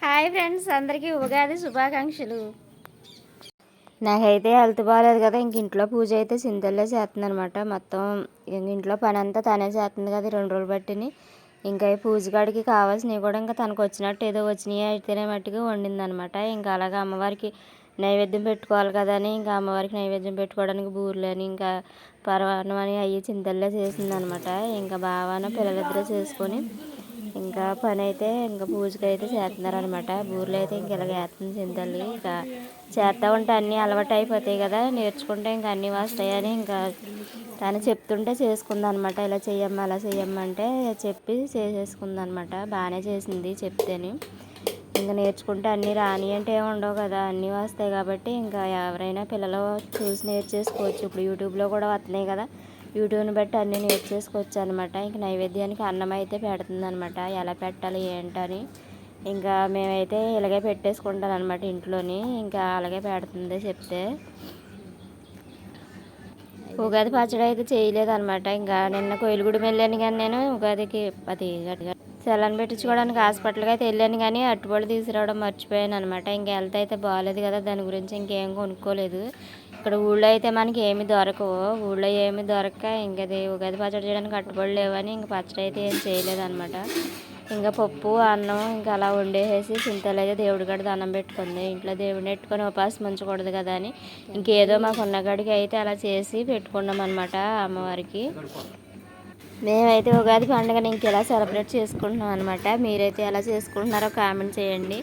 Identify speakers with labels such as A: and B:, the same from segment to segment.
A: Hi friends అందరికీ ఉగాది శుభాకాంక్షలు. నాకైతే హెల్త్ బాగాలేదు కదా ఇంక ఇంట్లో పూజ అయితే సింతల్లే చేస్తుంది అనమాట మొత్తం ఇంక ఇంట్లో పని అంతా తనే చేస్తుంది కదా రెండు రోజులు బట్టిని. ఇంకా పూజ కాడికి కావాల్సినవి కూడా ఇంకా తనకు వచ్చినట్టు ఏదో వచ్చినాయి అయితేనే మట్టుగా వండింది అనమాట ఇంకా అలాగే అమ్మవారికి నైవేద్యం పెట్టుకోవాలి కదా అని ఇంకా అమ్మవారికి నైవేద్యం పెట్టుకోవడానికి బూరెలు అని ఇంకా పర్వాణం అని అవి చింతల్లే చేసింది అనమాట ఇంకా బావాన పిల్లలిద్దరూ చేసుకొని ఇంకా పని అయితే ఇంకా పూజకి అయితే చేస్తున్నారు అనమాట బూర్లు అయితే ఇంక ఇలాగ వేస్తుంది చింతల్లి. ఇంకా చేస్తూ ఉంటే అన్నీ అలవాటు అయిపోతాయి కదా నేర్చుకుంటే ఇంకా అన్నీ వస్తాయని ఇంకా తను చెప్తుంటే చేసుకుందనమాట ఇలా చెయ్యమ్మా అలా చెయ్యమ్మంటే చెప్పి చేసేసుకుంది అనమాట బాగానే చేసింది చెప్తేనే. ఇంకా నేర్చుకుంటే అన్నీ రాని అంటే ఏమి ఉండవు కదా అన్నీ వస్తాయి కాబట్టి ఇంకా ఎవరైనా పిల్లలు చూసి నేర్చేసుకోవచ్చు. ఇప్పుడు యూట్యూబ్లో కూడా వస్తున్నాయి కదా యూట్యూబ్ని బట్టి అన్నీ నేర్చేసుకోవచ్చు అనమాట ఇంక నైవేద్యానికి అన్నం అయితే పెడుతుందనమాట. ఎలా పెట్టాలి ఏంటని. ఇంకా మేమైతే ఇలాగే పెట్టేసుకుంటాను అనమాట ఇంట్లోని. ఇంకా అలాగే పెడుతుంది చెప్తే. ఉగాది పచ్చడి అయితే చేయలేదు అనమాట ఇంకా నిన్న కోయిలగూడి వెళ్ళాను కానీ నేను ఉగాదికి అది సెలన్ పెట్టించుకోవడానికి హాస్పిటల్కి అయితే వెళ్ళాను కానీ అట్టుబడి తీసుకురావడం మర్చిపోయాను అనమాట ఇంకా వెళ్తే అయితే బాగాలేదు కదా దాని గురించి ఇంకేం కొనుక్కోలేదు. ఇక్కడ ఊళ్ళో అయితే మనకి ఏమి దొరకవు. ఊళ్ళో ఏమి దొరక్క ఇంకా అది ఉగాది పచ్చడి చేయడానికి కట్టుబడి లేవని ఇంకా పచ్చడి అయితే ఏం చేయలేదన్నమాట. ఇంకా పప్పు అన్నం ఇంకా అలా వండేసేసి చింతలు అయితే దేవుడి కాడ దండం పెట్టుకుంది. ఇంట్లో దేవుడిని పెట్టుకొని ఉపాసం ఉంచకూడదు కదా అని. ఇంకేదో మాకు ఉన్నగాడికి అయితే అలా చేసి పెట్టుకున్నాం అనమాట అమ్మవారికి. మేమైతే ఉగాది పండుగని ఇంకెలా సెలబ్రేట్ చేసుకుంటున్నాం అనమాట మీరైతే ఎలా చేసుకుంటున్నారో కామెంట్ చేయండి.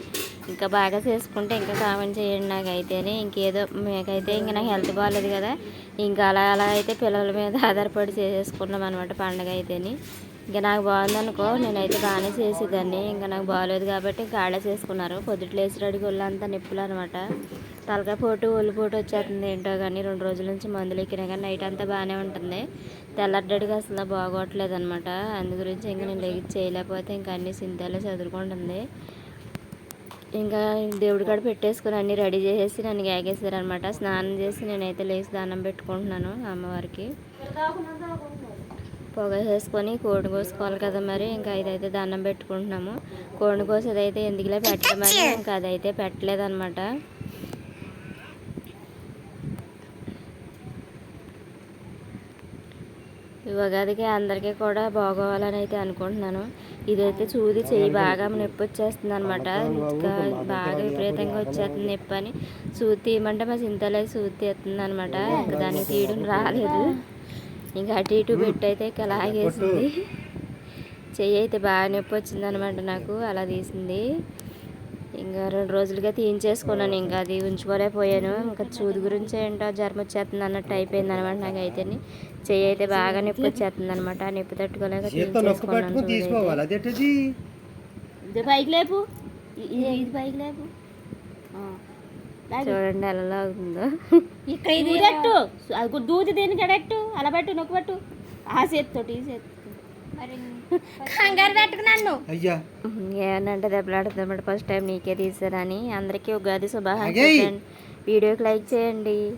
A: ఇంకా బాగా చేసుకుంటే ఇంకా కామెంట్ చేయండి నాకైతేనే. ఇంకేదో మీకైతే ఇంకా నాకు హెల్త్ బాగాలేదు కదా. ఇంకా అలా అలా అయితే పిల్లల మీద ఆధారపడి చేసేసుకున్నాం అనమాట పండుగ అయితేని ఇంకా నాకు బాగుందనుకో నేనైతే బాగానే చేసేదాన్ని. ఇంకా నాకు బాగాలేదు కాబట్టి ఇంకా ఆడే చేసుకున్నారు. పొద్దుట్లు వేసి రెడీ ఒళ్ళంతా నిప్పులు అనమాట తలకాయ పోటు ఒళ్ళు పోటు వచ్చేస్తుంది ఏంటో కానీ రెండు రోజుల నుంచి మందులు ఎక్కినా కానీ నైట్ అంతా బాగానే ఉంటుంది. తెల్లడ్డడిగా అసలు బాగోట్లేదు అనమాట అందు గురించి ఇంకా నేను లేచి చేయలేకపోతే ఇంకా అన్ని సింతాలే చదువుకుంటుంది. ఇంకా దేవుడి కాడ పెట్టేసుకుని అన్నీ రెడీ చేసేసి నన్ను గాగేసారు స్నానం చేసి నేనైతే లేచి దానం పెట్టుకుంటున్నాను అమ్మవారికి. పొగ వేసుకొని కోడి కోసుకోవాలి కదా మరి ఇంకా ఇదైతే దండం పెట్టుకుంటున్నాము. కోడిని కోసేది అయితే ఎందుకులే పెట్టమని ఇంకా అదైతే పెట్టలేదన్నమాట. ఈ ఉగాదికి అందరికీ కూడా బాగోవాలని అయితే అనుకుంటున్నాను. ఇదైతే చూది చెయ్యి బాగా నొప్పి వచ్చేస్తుంది అనమాట ఇంకా బాగా విపరీతంగా వచ్చేస్తుంది నొప్పి అని. సూది తీయమంటే మా చింతలకి సూది తీస్తుంది అనమాట ఇంకా దాన్ని తీయడం రాలేదు. ఇంకా అటు ఇటు పెట్టి అయితే ఇంకా లాగేసింది. చెయ్యి అయితే బాగా నొప్పి వచ్చింది అనమాట నాకు. అలా తీసింది. ఇంకా రెండు రోజులుగా తీయించేసుకున్నాను ఇంకా అది ఉంచుకోలేకపోయాను ఇంకా చూది గురించి ఏంటో జ్వరం వచ్చేస్తుంది అన్నట్టు అయిపోయింది అనమాట నాకు అయితే చెయ్యి అయితే బాగా నొప్పి వచ్చేస్తుంది అనమాట నొప్పి తట్టుకోలేక
B: ఇది పైకి లేపు. ఇది పైకి లేపు.
A: చూడండి ఎలా లాగుతుందో.
B: ఇక్కడ ఇది దూది దేనికి ఎడట్టు అలా పెట్టు నొక్కి పెట్టు. ఆ చేతితోటి ఈ చేతి కంగారు పెట్టుకు నన్ను.
C: అయ్యా.
A: ఏమనంటే ఫస్ట్ టైం నీకే తీసారని. అందరికీ ఉగాది. శుభాకాంక్షలు. వీడియోకి లైక్ చేయండి.